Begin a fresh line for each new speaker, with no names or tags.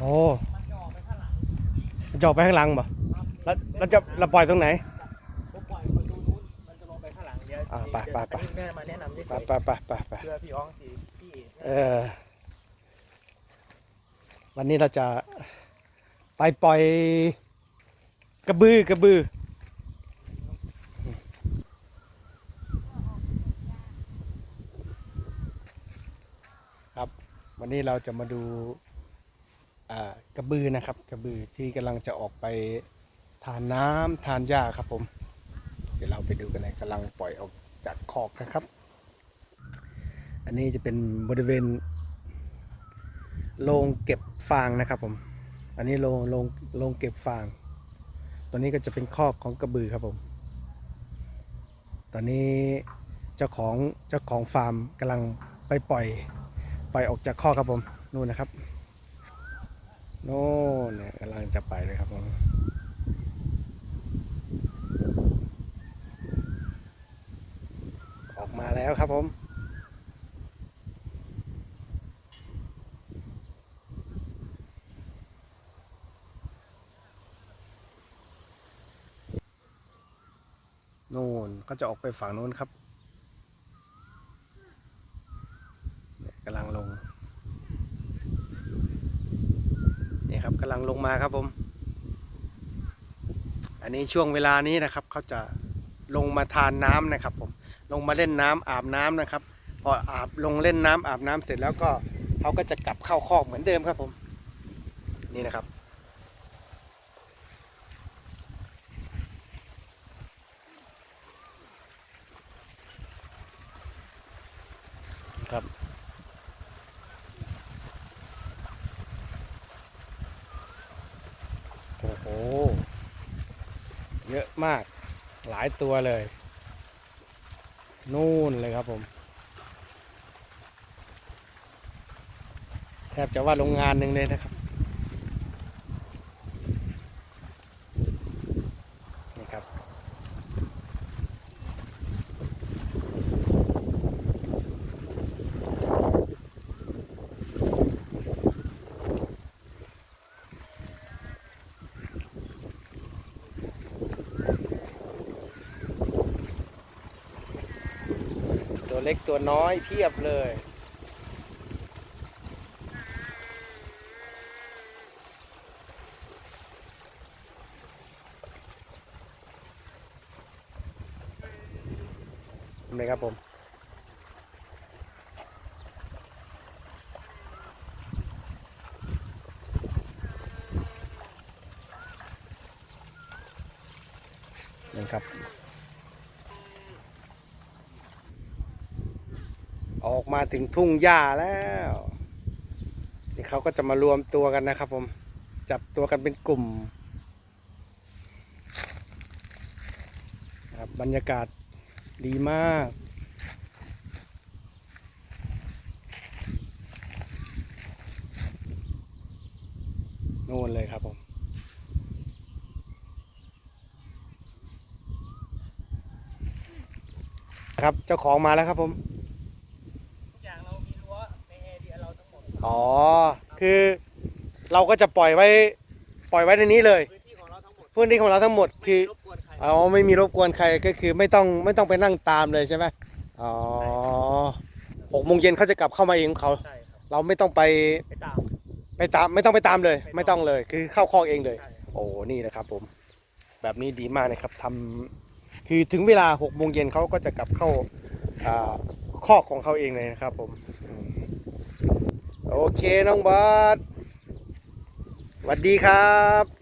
โอ้มันจะออกไปข้างหลังบ่แล้วแล้วจะเราปล่อยตรงไหน
ผมปล่อยประตูนู้นมันจะลงไปข้างหลังเดี๋ยว
อ่าไปไปไป
อันนี้แม่มาแนะนำเฉย
ไปไปไปไปไป
ๆเพื่อพี่อ้องสิพี่
เออวันนี้เราจะไปปล่อยกระบือกระบือ ครับ วันนี้เราจะมาดูอ่า กระบือนะครับ กระบือที่กำลังจะออกไปทานน้ำทานหญ้าครับผม เดี๋ยวเราไปดูกันเลยกำลังปล่อยออกจากคอกนะครับ อันนี้จะเป็นบริเวณโรงเก็บฟางนะครับผม อันนี้โรงโรงโรงเก็บฟาง ตัวนี้ก็จะเป็นคอกของกระบือครับผม ตอนนี้เจ้าของเจ้าของฟาร์มกำลังไปปล่อยปล่อยออกจากคอกครับผม นู่นนะครับ โน่นเนี่ยกำลังจะไปเลยครับผมออกมาแล้วครับผมนู่นก็จะออกไปฝั่งนู้นครับเนี่ยกำลังลง นี่ครับกำลังลงมาครับผม อันนี้ช่วงเวลานี้นะครับ เขาจะลงมาทานน้ำนะครับ ผม ลงมาเล่นน้ำอาบน้ำนะครับ พออาบลงเล่นน้ำอาบน้ำเสร็จแล้วก็เขาก็จะกลับเข้าคอกเหมือนเดิมครับผม นี่นะครับครับ อ้โห เยอะมาก หลายตัวเลย นู่นเลยครับผม แทบจะว่าโรงงานหนึ่งเลยนะครับ นี่ครับ ตัวเล็กตัวน้อยเพียบเลยนี่ครับผมนี่ครับ ออกมาถึงทุ่งหญ้าแล้วนี่เขาก็จะมารวมตัวกันนะครับ ผมจับตัวกันเป็นกลุ่มครับบรรยากาศดีมากโน่นเลยครับผมครับเจ้าของมาแล้วครับผม อ๋อ คือเราก็จะปล่อยไว้ ปล่อยไว้ในนี้เลย
พื้นที่ของเราทั้งหมด
พื้นที่ของเราทั้งหมดคือ
รบกวนใคร
อ๋อไม่มีรบกวนใครก็คือไม่ต้องไม่ต้องไปนั่งตามเลยใช่ไหมอ๋อหกโมงเย็นเขาจะกลับเข้ามาเองของเขา
ใช่ครับ
เราไม่ต้องไป
ไปตาม
ไปตามไม่ต้องไปตามเลย
ไม่
ไม่
ต้
ต้อ
องง
เลย คือเข้าคอกเองเลย
ใช่
โอ้นี่นะครับผม แบบนี้ดีมากนะครับทำคือถึงเวลาหกโมงเย็นเขาก็จะกลับเข้าอ่าคอกของเขาเองเลยนะครับผมอืม โอเคน้องบอสสวัสดีครับ